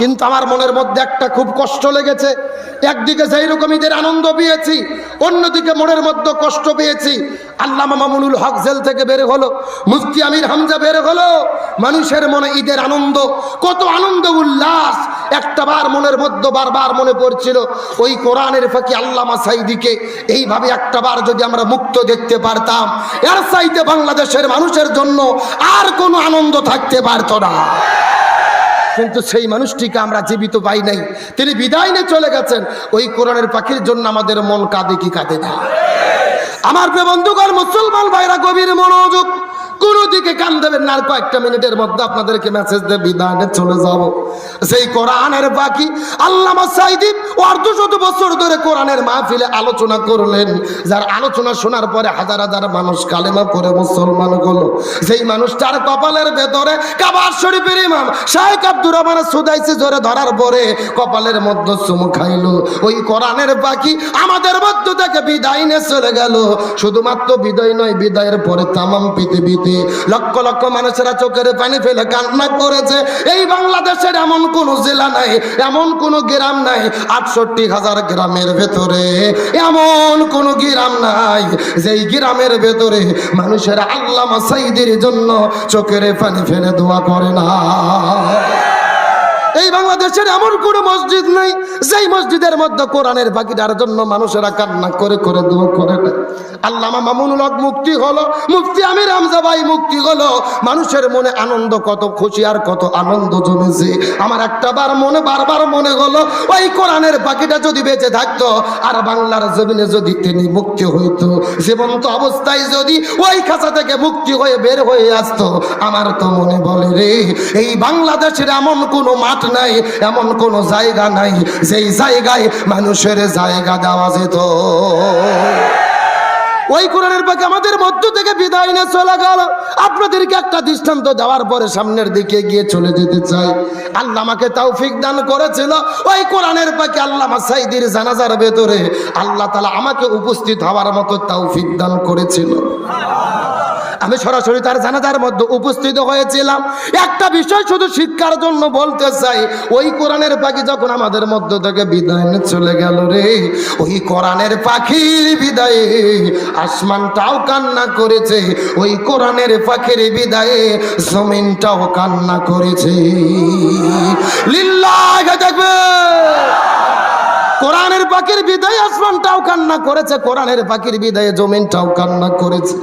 কিন্তু আমার মনের মধ্যে একটা খুব কষ্ট লেগেছে। একদিকে সেই রকম ঈদের আনন্দ পেয়েছি, অন্যদিকে মনের মধ্যে কষ্ট পেয়েছি। আল্লামা মামুনুল হক জেল থেকে বের হলো, মুফতি আমির হামজা বের হলো। মানুষের মনে ঈদের আনন্দ, কত আনন্দ উল্লাস একটা বার মনের মধ্যে বারবার মনে পড়ছিল, ওই কোরআনের ফাঁকি আল্লামা সাইদিকে। এইভাবে একটা বার যদি আমরা মুক্ত দেখতে পারতাম, এর সাইতে বাংলাদেশের মানুষের জন্য আর কোনো আনন্দ থাকতে পারতো না। কিন্তু সেই মানুষটিকে আমরা জীবিত পাই নাই। তিনি বিদায় নিয়ে চলে গেছেন। ওই কোরআনের পাখির জন্য আমাদের মন কাঁদে কি কাঁদে না। আমার বন্ধুগণ, মুসলমান ভাইরা, গভীর মনোযোগ কোন দিকে কান দেবেন না, আর কয়েকটা মিনিটের মধ্যে আপনাদেরকে মেসেজ দিয়ে বিদায় চলে যাব। সেই কোরআনের বাকি আল্লামা সাইদি অর্ধ শত বছর ধরে কোরআনের মাহফিলে আলোচনা করলেন। যার আলোচনা শোনার পরে হাজার হাজার মানুষ কালেমা পরে মুসলমান হলো। সেই মানুষটার কপালের ভেতরে কাবার শরীফের ইমাম শাহেখ আব্দুর রহমান সুদাইসি জোরে ধরার পরে কপালের মধ্যে চুমু খাইলো। ওই কোরআনের বাকি আমাদের মধ্য থেকে বিদায় নিয়ে চলে গেল। শুধুমাত্র বিদায় নয়, বিদায়ের পরে তামাম পৃথিবীতে লক্ষ লক্ষ মানুষেরা চোখের পানি ফেলে কান্না করেছে। এই বাংলাদেশের এমন কোন জেলা নাই, এমন কোন গ্রাম নাই, আটষট্টি হাজার গ্রামের ভেতরে এমন কোন গ্রাম নাই, যেই গ্রামের ভেতরে মানুষের আল্লামা সাইদের জন্য চোখের পানি ফেলে দোয়া করে না। বাংলাদেশের এমন কোনো মসজিদ নেই, যেই মসজিদের মধ্যে কোরআনের বাকিটার জন্য মানুষেরা কান্না করে করে দোয়া করে আল্লামা মামুনুল হক মুক্তি হলো, মুফতি আমির হামজা ভাই মুক্তি হলো। মানুষের মনে আনন্দ কত, খুশি আর কত আনন্দ জমেছে। আমার একটা বার মনে, বারবার মনে হলো, ওই কোরআনের বাকিটা যদি বেঁচে থাকতো, আর বাংলার জমিনে যদি তিনি মুক্তি হইতো, জীবন্ত অবস্থায় যদি ওই খাঁচা থেকে মুক্তি হয়ে বের হয়ে আসতো, আমার তো মনে বলে রে, এই বাংলাদেশের এমন কোনো মাঠ নাই এমন কোনো জায়গা নাই, যেই জায়গায় মানুষের জায়গা দেওয়া যেত। ওই কোরআনের পাকে আমাদের মধ্য থেকে বিদায় নিয়ে চলে গেল। আপনাদেরকে একটা দৃষ্টান্ত দেওয়ার পরে সামনের দিকে গিয়ে চলে যেতে চাই। আল্লাহ আমাকে তৌফিক দান করেছিল। ওই কোরআনের পাকে আল্লাহ সাইদির জানাজার ভেতরে আল্লাহ তালা আমাকে উপস্থিত হওয়ার মতো তৌফিক দান করেছিল। আমি সরাসরি তার জানাজার মধ্যে উপস্থিত হয়েছিলাম। একটা বিষয় শুধু শিক্ষার জন্য বলতে চাই, ওই কোরআনের পাখি যখন আমাদের মধ্য থেকে বিদায় চলে গেল রে, ওই কোরআনের পাখির বিদায়ে আসমানটাও কান্না করেছে, ওই কোরআনের পাখির বিদায়ে জমিনটাও কান্না করেছে। লিল্লাহ, দেখবে? কোরআনের পাখির বিদায় আসমানটাও কান্না করেছে, কোরআনের পাখির বিদায় জমিনটাও কান্না করেছে।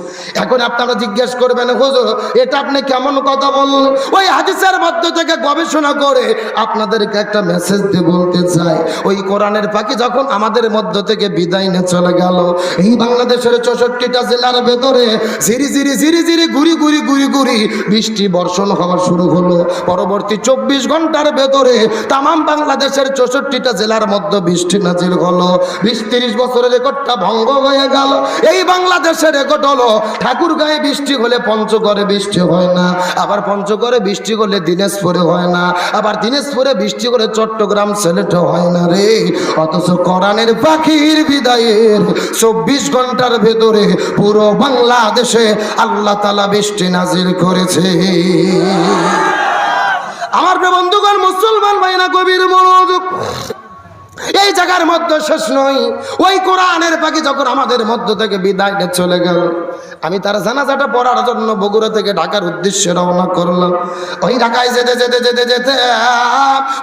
এখন আপনারা জিজ্ঞেস করবেন, হুজুর, এটা আপনি কেমন কথা বললেন? ওই হাদিসের মধ্য থেকে গবেষণা করে আপনাদেরকে একটা মেসেজ দিয়ে বলতে চাই। ওই কোরআনের পাখি যখন আমাদের মধ্য থেকে বিদায় নিয়ে চলে গেল, এই বাংলাদেশের চৌষট্টিটা জেলার ভেতরে ঝিরি ঝিরি ঝিরি ঝিরি ঘুরি ঘুরি ঘুরি ঘুরি বৃষ্টি বর্ষণ হওয়া শুরু হলো। পরবর্তী চব্বিশ ঘণ্টার ভেতরে তামাম বাংলাদেশের চৌষট্টিটা জেলার মধ্যে বৃষ্টি নাজিল হলো। বিশ তিরিশ বছরের রেকর্ডটা ভঙ্গ হয়ে গেল। এই বাংলাদেশের রেকর্ড হলো ঠাকুর গায়ে বৃষ্টি হলে পঞ্চগড়ে বৃষ্টি হয় না, আবার পঞ্চগড়ে বৃষ্টি হলে দিনাজপুরে হয় না, আবার দিনাজপুরে বৃষ্টি হলে চট্টগ্রাম সিলেটে হয় না রে। অথচ কোরআনের পাখির বিদায়ের চব্বিশ ঘণ্টার ভেতরে পুরো বাংলাদেশে আল্লাহ তালা বৃষ্টি নাজিল করেছে। আমার বন্ধুগণ, মুসলমান ভাইনা গভীর মনোযোগ। এই জায়গার মধ্যে শেষ নয়। ওই কোরআনের পাখি যখন আমাদের মধ্য থেকে বিদায় চলে গেল আমি তার জানাজাটা পড়ার জন্য বগুড়া থেকে ঢাকার উদ্দেশ্যে রওনা করলাম। ওই ঢাকায় যেতে যেতে যেতে যেতে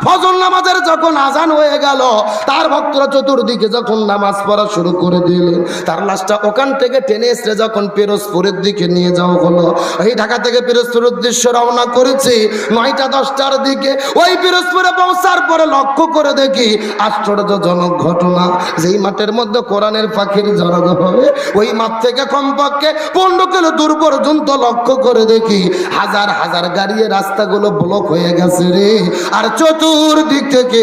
ফজল নামাজের যখন আজান হয়ে গেল, তার ভক্তরা চতুর্দিকে যখন নামাজ পড়া শুরু করে দিলেন তার লাশটা ওখান থেকে টেনে এসে যখন পিরোজপুরের দিকে নিয়ে যাওয়া হলো ওই ঢাকা থেকে পিরোজপুর উদ্দেশ্যে রওনা করেছি। নয়টা, দশটার দিকে ওই পিরোজপুরে পৌঁছার পরে লক্ষ্য করে দেখি আশ্চর্যজনক ঘটনা। যেই মাঠের মধ্যে কোরআনের পাখির জড়ানো হবে, ওই মাঠ থেকে কমপক্ষে পনেরো কিলো দূর পর্যন্ত লক্ষ্য করে দেখি হাজার হাজার গাড়িয়ে রাস্তাগুলো ব্লক হয়ে গেছে রে। আর চতুর্দিক থেকে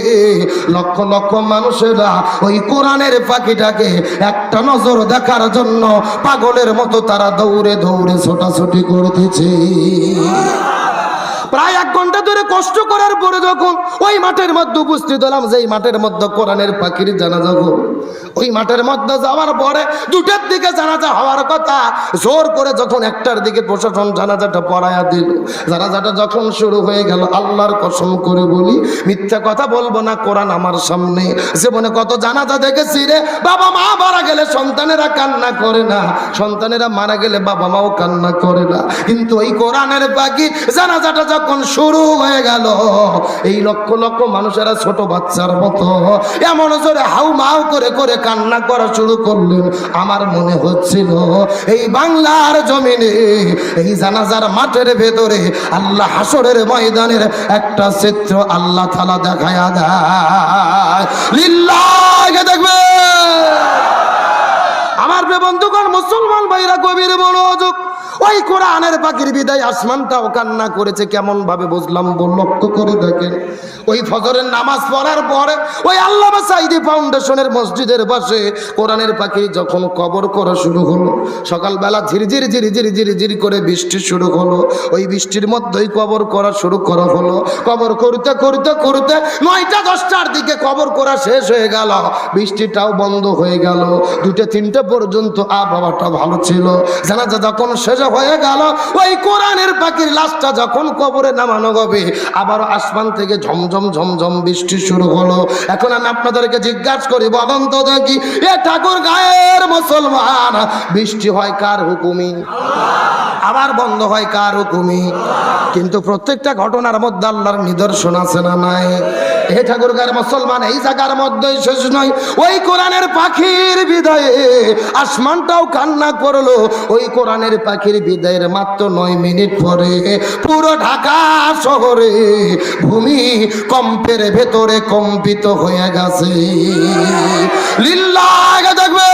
লক্ষ লক্ষ মানুষেরা ওই কোরআনের পাখিটাকে একটা নজর দেখার জন্য পাগলের মতো তারা দৌড়ে দৌড়ে ছোটাছুটি করতেছে। প্রায় এক ঘণ্টা ধরে কষ্ট করার পরে যখন ওই মাঠের মধ্যে উপস্থিত হলাম, যেই মাঠের মধ্যে কোরআনের পাখির জানা যাব ওই মাঠের মধ্যে যাওয়ার পরে দুটার দিকে জানাজা হওয়ার কথা, জোর করে যখন একটার দিকে প্রশাসন জানাজাটা পড়ায়া দিল, জানাজাটা যখন শুরু হয়ে গেল, আল্লাহর কসম করে বলি, মিথ্যা কথা বলব না, কোরআন আমার সামনে। জীবনে কত জানাজা দেখেছি রে, বাবা মা মারা গেলে সন্তানেরা কান্না করে না, সন্তানেরা মারা গেলে বাবা মাও কান্না করে না। কিন্তু এই কোরআনের বাকি জানাজাটা যখন শুরু হয়ে গেল, এই লক্ষ লক্ষ মানুষেরা ছোট বাচ্চার মতো, এমন জোরে হাউ মাউ করে করে কান্না করা শুরু করলেন। আমার মনে হচ্ছিল, এই বাংলার জমিনে, এই জানাজার মাঠের ভেতরে আল্লাহ হাসরের ময়দানের একটা চিত্র আল্লাহ তালা দেখায়া দেয়। দেখবে আমার বন্ধুগণ, মুসলমান ভাইরা, গভীর মনোযোগ ওই কোরআনের পাখির বিদায় আসমানটাও কান্না করেছে, কেমন ভাবে বুঝলাম লক্ষ্য করে দেখেন। ওই ফজরের নামাজ পড়ার পরে ওই আল্লাহ সাইদি ফাউন্ডেশনের মসজিদের পাশে কোরআনের পাখি যখন কবর করা শুরু হলো, সকালবেলা ঝিরঝির ঝিরঝির ঝিরঝির করে বৃষ্টি শুরু হলো, ওই বৃষ্টির মধ্যেই কবর করা শুরু করা হলো। কবর করতে করতে করতে নয়টা, দশটার দিকে কবর করা শেষ হয়ে গেল, বৃষ্টিটাও বন্ধ হয়ে গেল। দুটো, তিনটে পর্যন্ত আবহাওয়াটা ভালো ছিল। জানাজা যখন শেষ হয়ে গেল। ওই কোরআনের পাখির লাশটা যখন কবরে নামানো হবে, আবার আসমান থেকে ঝমঝম ঝমঝম বৃষ্টি শুরু হলো। এখন আমি আপনাদেরকে জিজ্ঞাসা করি, বলেন তো দেখি, এ ঠাকুর গায়ের মুসলমান, বৃষ্টি হয় কার হুকুমি? আবার বন্ধ হয় কার হুকুমি? কিন্তু প্রত্যেকটা ঘটনার মধ্যে আল্লাহর নিদর্শন আছে না নাই? হে ঠাকুরগার মুসলমান, এই জায়গার মধ্যে শেষ নয়। ওই কোরআনের পাখির বিদায়ে আসমানটাও কান্না করল। ওই কোরআনের পাখির বিদায়ের মাত্র নয় মিনিট পরে পুরো ঢাকা শহরে ভূমি কম্পের ভেতরে কম্পিত হয়ে গেছে। লিল্লাহ দেখবে।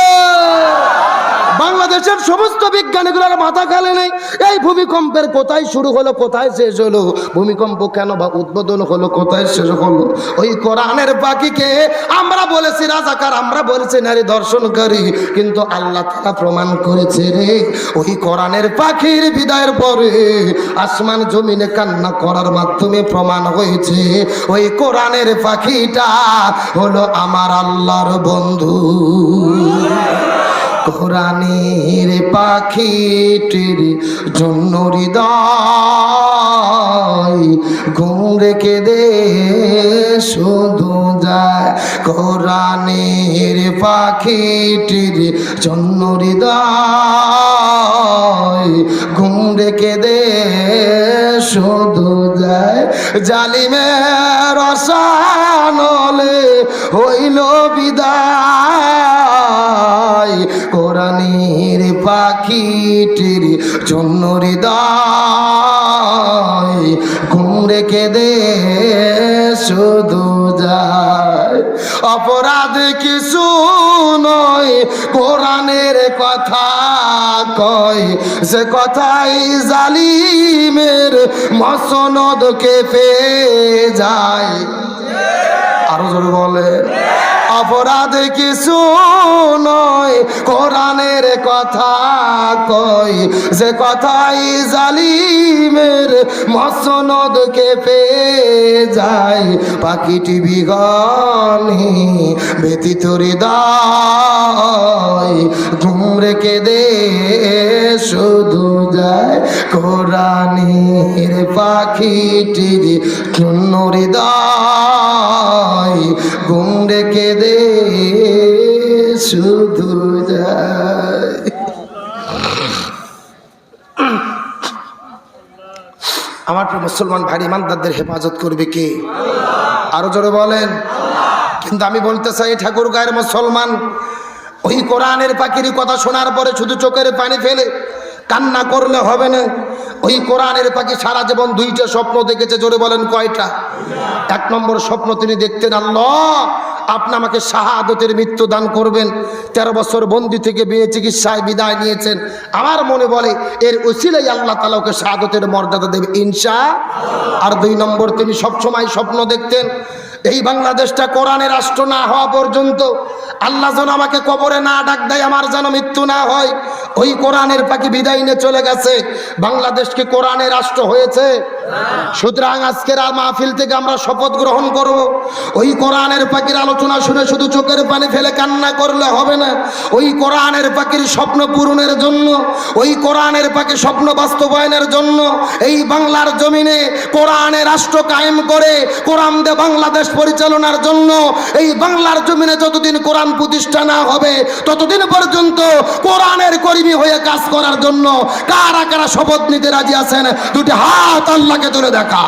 বাংলাদেশের সমস্ত বিজ্ঞানীগুলোর মাথা খালে নেই। এই ভূমিকম্পের কোথায় শুরু হলো, কোথায় শেষ হলো? ভূমিকম্প কেন বা উদ্বোধন হলো, কোথায় শেষ হলো? ওই কোরআনের পাখিকে আমরা বলেছি, রাজাকার আমরা বলেছি, নারী দর্শনকারী। কিন্তু আল্লাহ তারা প্রমাণ করেছে রে, ওই কোরআনের পাখির বিদায়ের পরে আসমান জমিনে কান্না করার মাধ্যমে প্রমাণ হয়েছে, ওই কোরআনের পাখিটা হলো আমার আল্লাহর বন্ধু। কোরআনের পাখিটির জন্য হৃদয় ঘুম রেখে দে, শুধু যায় কোরআনের পাখিটির জন্য হৃদয় ঘুম রেখে দে, শুধু যায় জালিমের রসানলে হইল বিদায়। কোরআনের পাখিটির জন্য হৃদয় ঘুম রেখে দে, শুধু যায়। অপরাধ কিছু নয়, কোরআনের কথা কয়। সে কথাই জালিমের মসনদকে পেয়ে যায়। আরও জোরে বলে অপরাধ কিছু নয় কোরআনের কথা কই? যে কথাই জালিমের মসনদকে পেয়ে যায়। পাখিটি বিগনি ব্যতীত হৃদয়। ঘুম রেখে দে, শুধু যায় কোরআনের পাখিটির জন্য হৃদয়। ঘুম রেখে দে শুধু আমার মুসলমান ভাই, ইমানদারদের হেফাজত করবে কে? আরও জোরে বলেন। কিন্তু আমি বলতে চাই, ঠাকুর গায়ের মুসলমান, ওই কোরআনের পাখির কথা শোনার পরে শুধু চোখের পানি ফেলে কান্না করলে হবে না। ওই কোরআনের পাখি সারা জীবন দুইটা স্বপ্ন দেখেছে, জোরে বলেন কয়টা? এক নম্বর স্বপ্ন তিনি দেখতেন, আল্লাহ আপনি আমাকে শাহাদতের মৃত্যু দান করবেন। তেরো বছর বন্দি থেকে বিয়ে, চিকিৎসায় বিদায় নিয়েছেন। আমার মনে বলে, এর উসিলাই আল্লাহ তালা ওকে শাহাদতের মর্যাদা দেবে, ইনশা আর দুই নম্বর, তিনি সবসময় স্বপ্ন দেখতেন, এই বাংলাদেশটা কোরআনের রাষ্ট্র না হওয়া পর্যন্ত আল্লাহ যেন আমাকে কবরে না ডাক দেয়, আমার যেন মৃত্যু না হয়। ওই কোরআনের পাখি বিদায় নিয়ে চলে গেছে। বাংলাদেশকে কোরআনের রাষ্ট্র হয়েছে। সুতরাং আজকের আর মাহফিল থেকে আমরা শপথ গ্রহণ করব। ওই কোরআনের পাখির আলোচনা শুনে শুধু চোখের পানি ফেলে কান্না করলে হবে না। ওই কোরআনের পাখির স্বপ্ন পূরণের জন্য, ওই কোরআনের পাখি স্বপ্ন বাস্তবায়নের জন্য, এই বাংলার জমিনে কোরআনের রাষ্ট্র কায়েম করে, কোরআন দে বাংলাদেশ পরিচালনার জন্য, এই বাংলার জমিনে যতদিন কোরআন প্রতিষ্ঠা না হবে, ততদিন পর্যন্ত কোরআনের কর্মী হয়ে কাজ করার জন্য কারা কারা শপথ নিতে রাজি আছেন? দুটি হাত আল্লাহকে তুলে দেখা